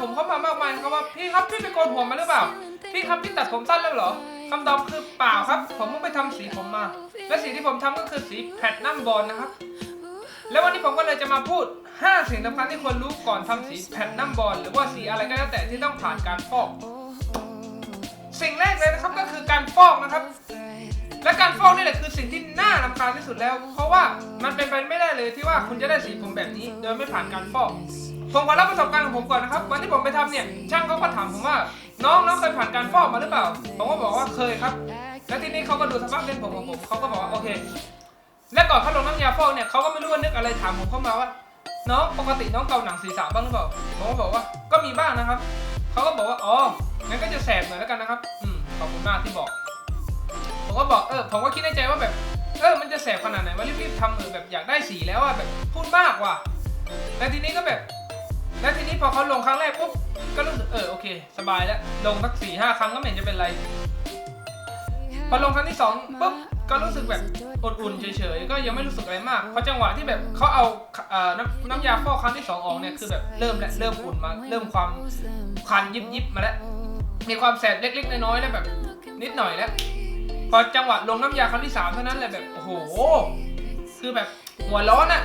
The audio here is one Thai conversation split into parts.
ผมเข้ามามากมายนะครับว่าพี่ครับพี่ไปโกนหัวมาหรือเปล่า พี่ครับพี่ตัดผมสั้นแล้วเหรอคำตอบคือเปล่าครับ ผมเพิ่งไปทำสีผมมา และสีที่ผมทำก็คือสีแพลตนัมบอลนะครับ แล้ววันนี้ผมก็เลยจะมาพูด 5 สิ่งสำคัญที่ควรรู้ก่อนทำสีแพลตนัมบอลหรือว่าสีอะไรก็แล้วแต่ที่ต้องผ่านการฟอก สิ่งแรกเลยนะครับก็คือการฟอกนะครับและการฟอกนี่แหละคือสิ่งที่น่ารำคาญที่สุดแล้ว เพราะว่ามันเป็นไปไม่ได้เลยที่ว่าคุณจะได้สีผมแบบนี้ โดยไม่ผ่านการฟอก ผมขอเล่าประสบการณ์ของผมก่อนนะครับ วันที่ผมไปทำเนี่ย ช่างเขาก็ถามผมว่า น้องน้องเคยผ่านการฟอกมาหรือเปล่า ผมก็บอกว่าเคยครับ แล้วทีนี้เขาก็ดูสภาพเส้นผมของผมเขาก็บอกว่าโอเค และก่อนเขาลงน้ำยาฟอกเนี่ยเขาก็ไม่รู้ว่านึกอะไรถามผมเข้ามาว่า น้องปกติน้องเกาหนังศีรษะบ้างหรือเปล่า ผมก็บอกว่าก็มีบ้างนะครับ เขาก็บอกว่าอ๋อ งั้นก็จะแสบหน่อยแล้วกันนะครับ อืมขอบคุณมากที่บอก ผมก็บอกเออ ผมก็คิดในใจว่าแบบ เออ มันจะแสบขนาดไหนวะรีบๆทำเออแบบอยากได้สีแล้วอะแบบพูดมากว่ะแล้วทีนี้ก็แบบ แล้วทีนี้พอเขาลงครั้งแรกปุ๊บก็รู้สึกเออโอเค สบายแล้วลงสักสี่ห้าครั้งก็ไม่เห็นจะเป็นไร พอลงครั้งที่สองปุ๊บก็รู้สึกแบบอุ่นๆเฉยๆก็ยังไม่รู้สึกอะไรมากพอจังหวะที่แบบเขาเอาน้ำน้ำยาฟอกครั้งที่สองออกเนี่ยคือแบบเริ่มแล้วเริ่มอุ่นมา เริ่มความคันยิบยิบๆมาแล้วมีความแสบเล็กๆน้อยๆแล้วแบบ นิดหน่อยแล้วพอจังหวะลงน้ำยาครั้งที่สามเท่านั้นแหละแบบโอ้โหคือแบบหัวร้อนอะ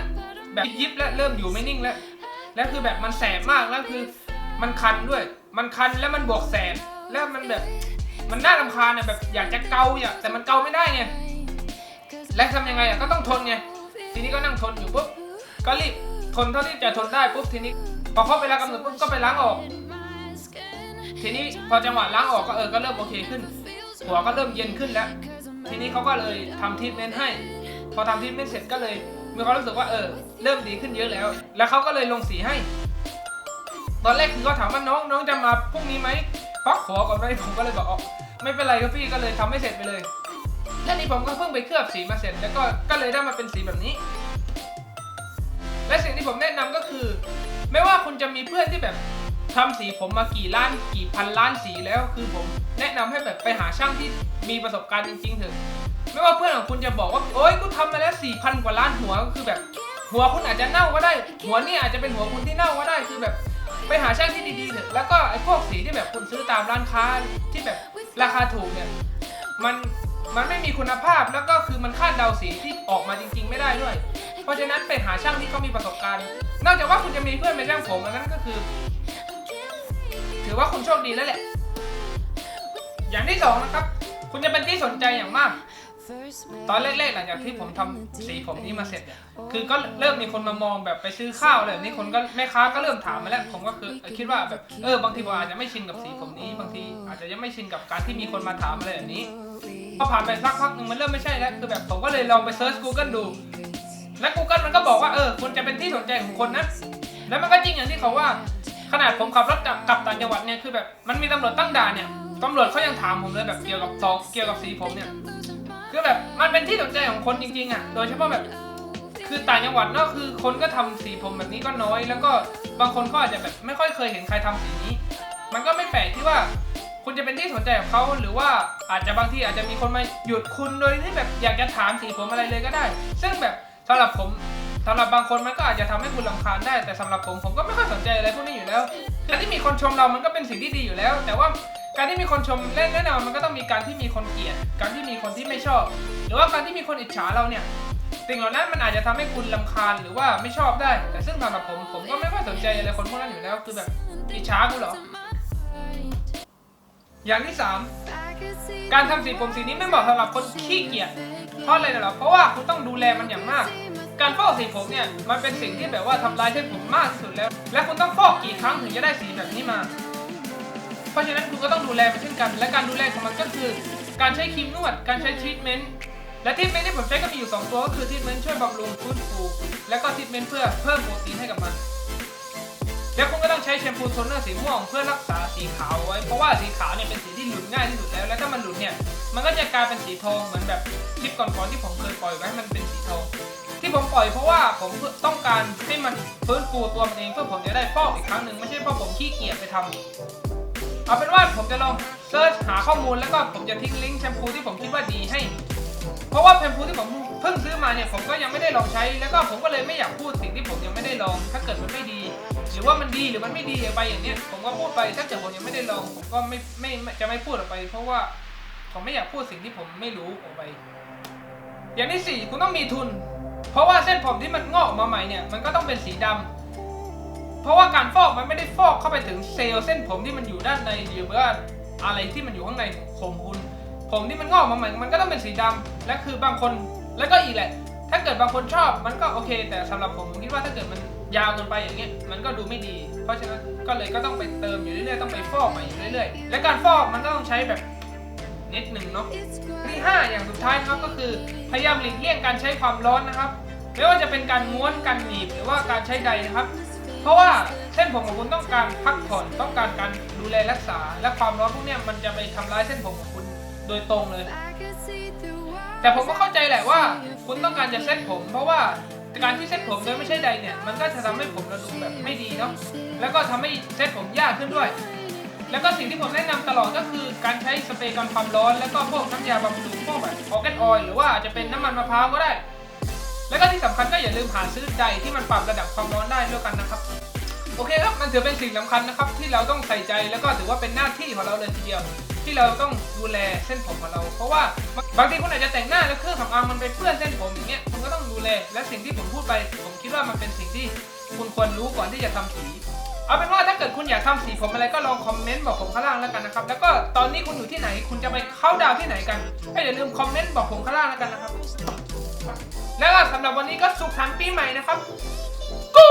แบบยิบแล้วเริ่มอยู่ไม่นิ่งแล้ว แล้วคือแบบมันแสบมากแล้วคือ มันคันด้วย มันคันแล้วมันบวกแสบแล้วมันแบบมันน่ารำคาญอะแบบอยากจะเกาอยากแต่มันเกาไม่ได้ไงและทำยังไงอะก็ต้องทนไงทีนี้ก็นั่งทนอยู่ปุ๊บก็รีบทนเท่าที่จะทนได้ปุ๊บทีนี้ พอครบเวลากำหนดปุ๊บก็ไปล้างออก ทีนี้พอจังหวะล้างออกก็เออก็เริ่มโอเคขึ้น หัวก็เริ่มเย็นขึ้นแล้ว ทีนี้เขาก็เลยทำทรีทเมนให้ พอทำทรีทเมนเสร็จก็เลย มีความรู้สึกว่าเออเริ่มดีขึ้นเยอะแล้ว แล้วเขาก็เลยลงสีให้ ตอนแรกคือเขาถามว่าน้องน้องจะมาพรุ่งนี้ไหมพักขอก่อนไหมผมก็เลยบอกอ๋อไม่เป็นไรครับพี่ก็เลยทำให้เสร็จไปเลยแล้วนี่ผมก็เพิ่งไปเคลือบสีมาเสร็จแล้วก็ก็เลยได้มาเป็นสีแบบนี้ และสิ่งที่ผมแนะนำก็คือ ไม่ว่าคุณจะมีเพื่อนที่แบบทำสีผมมากี่ล้านกี่พันล้านสีแล้วคือผมแนะนำให้แบบไปหาช่างที่มีประสบการณ์จริงๆเถอะ ไม่ว่าเพื่อนของคุณจะบอกว่าโอ๊ยกูทำมาแล้วสี่พันกว่าล้านหัวก็คือแบบ หัวคุณอาจจะเน่าก็ได้ หัวนี่อาจจะเป็นหัวคุณที่เน่าก็ได้คือแบบไปหาช่างที่ดีๆเถอะแล้วก็ไอ้พวกสีที่แบบคุณซื้อตามร้านค้าที่แบบราคาถูกเนี่ยมันมันไม่มีคุณภาพแล้วก็คือมันคาดเดาสีที่ออกมาจริง ๆ ไม่ได้ด้วย เพราะฉะนั้นไปหาช่างที่เขามีประสบการณ์ นอกจากว่าคุณจะมีเพื่อนเป็นช่างผมอันนั้นก็คือ ถือว่าคุณโชคดีแล้วแหละ อย่างที่สองนะครับ คุณจะเป็นที่สนใจอย่างมาก ตอนแรกๆหลังจากที่ผมทำสีผมนี้มาเสร็จเนี่ยคือก็เริ่มมีคนมามองแบบไปซื้อข้าวอะไรแบบนี้คนก็แม่ค้าก็เริ่มถามมาแล้วผมก็คือคิดว่าแบบเออบางทีผมอาจจะไม่ชินกับสีผมนี้ บางทีอาจจะยังไม่ชินกับการที่มีคนมาถามอะไรแบบนี้พอผ่านไปสักพักหนึ่งมันเริ่มไม่ใช่แล้วคือแบบผมก็เลยลองไปเซิร์ช Google ดู และ Google มันก็บอกว่าเออคุณจะเป็นที่สนใจของคนนะแล้วมันก็จริงอย่างที่เขาว่า ขนาดผมขับรถกลับกลับต่างจังหวัดเนี่ยคือแบบมันมีตำรวจตั้งด่านเนี่ยตำรวจเขายังถามผมเลยแบบเกี่ยวกับซองเกี่ยวกับสีผมเนี่ย คือแบบมันเป็นที่สนใจของคนจริงๆอะ โดยเฉพาะแบบ คือต่างจังหวัดเนอะคือคนก็ทำสีผมแบบนี้ก็น้อย แล้วก็บางคนก็อาจจะแบบไม่ค่อยเคยเห็นใครทำสีนี้ มันก็ไม่แปลกที่ว่า คุณจะเป็นที่สนใจของเขาหรือว่าอาจจะบางทีอาจจะมีคนมาหยุดคุณโดยที่แบบอยากจะถามสีผมอะไรเลยก็ได้ ซึ่งแบบสำหรับผมสำหรับบางคนมันก็อาจจะทำให้คุณรำคาญได้แต่สำหรับผมผมก็ไม่ค่อยสนใจอะไรพวกนี้อยู่แล้วการที่มีคนชมเรามันก็เป็นสิ่งที่ดีอยู่แล้ว แต่ว่า การที่มีคนชมเล่นแน่นอนมันก็ต้องมีการที่มีคนเกลียด การที่มีคนที่ไม่ชอบ หรือว่าการที่มีคนอิจฉาเราเนี่ยสิ่งเหล่านั้นมันอาจจะทำให้คุณลำคาญหรือว่าไม่ชอบได้ แต่ซึ่งสำหรับผมผมก็ไม่ค่อยสนใจอะไรคนพวกนั้นอยู่แล้วคือแบบอิจฉากูเหรอ อย่างที่สามการทำสีผมสีนี้ไม่เหมาะสำหรับคนขี้เกียจเพราะอะไรนะหรอเพราะว่าคุณต้องดูแลมันอย่างมาก การฟอกสีผมเนี่ยมันเป็นสิ่งที่แบบว่าทำลายเส้นผมมากที่สุดแล้ว และคุณต้องฟอกกี่ครั้งถึงจะได้สีแบบนี้มา เพราะฉะนั้นคุณก็ต้องดูแลมันเช่นกัน และการดูแลของมันก็คือการใช้ครีมนวด การใช้ทรีทเมนต์และทรีทเมนต์ที่ผมใช้ก็มีอยู่ 2 ตัวก็คือทรีทเมนต์ช่วยบำรุงฟื้นฟู และก็ทรีทเมนต์เพื่อเพิ่มโปรตีนให้กับมัน แล้วคุณก็ต้องใช้แชมพูโทนเนอร์สีม่วงเพื่อรักษาสีขาวไว้ เพราะว่าสีขาวเนี่ยเป็นสีที่หลุดง่ายที่สุดแล้ว และถ้ามันหลุดเนี่ย มันก็จะกลายเป็นสีทองเหมือนแบบคลิปก่อนๆที่ผมเคยปล่อยไว้ให้มันเป็นสีทอง ที่ผมปล่อยเพราะว่าผมต้องการให้มันฟื้นฟูตัวมันเองเพื่อผมจะได้ฟอกอีกครั้งหนึ่งไม่ใช่เพราะผมขี้เกียจไปทำ เอาเป็นว่าผมจะลองเซิร์ชหาข้อมูลแล้วก็ผมจะทิ้งลิงก์แชมพูที่ผมคิดว่าดีให้ เพราะว่าแชมพูที่ผมเพิ่งซื้อมาเนี่ยผมก็ยังไม่ได้ลองใช้ แล้วก็ผมก็เลยไม่อยากพูดสิ่งที่ผมยังไม่ได้ลอง ถ้าเกิดมันไม่ดี หรือว่ามันดีหรือมันไม่ดีไปอย่างเนี้ยผมก็พูดไปถ้าเกิดผมยังไม่ได้ลอง ผมก็ไม่ไม่ไม่จะไม่พูดออกไป เพราะว่าผมไม่อยากพูดสิ่งที่ผมไม่รู้ออกไป อย่างที่สี่คุณต้องมีทุน เพราะว่าเส้นผมที่มันงอกออกมาใหม่เนี่ยมันก็ต้องเป็นสีดำ เพราะว่าการฟอกมันไม่ได้ฟอกเข้าไปถึงเซลล์เส้นผมที่มันอยู่ด้านในหรือว่าอะไรที่มันอยู่ข้างในของคุณผมที่มันงอกมาใหม่มันก็ต้องเป็นสีดำและคือบางคนแล้วก็อีกแหละ ถ้าเกิดบางคนชอบมันก็โอเค แต่สำหรับผมผมคิดว่าถ้าเกิดมันยาวเกินไปอย่างเงี้ยมันก็ดูไม่ดี เพราะฉะนั้นก็เลยก็ต้องไปเติมอยู่เรื่อยๆต้องไปฟอกใหม่อยู่เรื่อยๆ และการฟอกมันก็ต้องใช้แบบนิดหนึ่งเนาะที่ห้าอย่างสุดท้ายนะครับก็คือพยายามหลีกเลี่ยงการใช้ความร้อนนะครับไม่ว่าจะเป็นการม้วนการหนีบหรือว่าการใช้ใดนะครับ เพราะว่าเส้นผมของคุณต้องการพักผ่อนต้องการการดูแลรักษา และความร้อนพวกเนี้ยมันจะไปทำร้ายเส้นผมของคุณโดยตรงเลย แต่ผมก็เข้าใจแหละว่า คุณต้องการจะเซ็ตผม เพราะว่าการที่เซ็ตผมโดยไม่ใช่ใดเนี่ยมันก็จะทำให้ผมเราดูแบบไม่ดีเนาะแล้วก็ทำให้เซ็ตผมยากขึ้นด้วย แล้วก็สิ่งที่ผมแนะนำตลอดก็คือการใช้สเปรย์กันความร้อน แล้วก็พวกน้ำยาบำรุงพวกแบบออร์แกนออยหรือว่าอาจจะเป็นน้ำมันมะพร้าวก็ได้ แล้วก็ที่สำคัญก็อย่าลืมหาซื้อใดที่มันปรับระดับความร้อนได้ด้วยกันนะครับ โอเคครับมันถือเป็นสิ่งสำคัญนะครับ ที่เราต้องใส่ใจแล้วก็ถือว่าเป็นหน้าที่ของเราเลยทีเดียว ที่เราต้องดูแลเส้นผมของเรา เพราะว่าบางทีคุณอาจจะแต่งหน้าแล้วเครื่องสำอางมันไปเปื้อนเส้นผมอย่างเงี้ยคุณก็ต้องดูแลและสิ่งที่ผมพูดไป ผมคิดว่ามันเป็นสิ่งที่คุณควรรู้ก่อนที่จะทำสีเอาเป็นว่าถ้าเกิดคุณอยากทำสีผมอะไรก็ลองคอมเมนต์บอกผมข้างล่างแล้วกันนะครับ แล้วก็ตอนนี้คุณอยู่ที่ไหน คุณจะไปเข้าดาวที่ไหนกันก็อย่าลืมคอมเมนต์บอกผมข้างล่างแล้วกันนะครับ แล้วก็สำหรับวันนี้ก็สุขสันต์ปีใหม่นะครับกู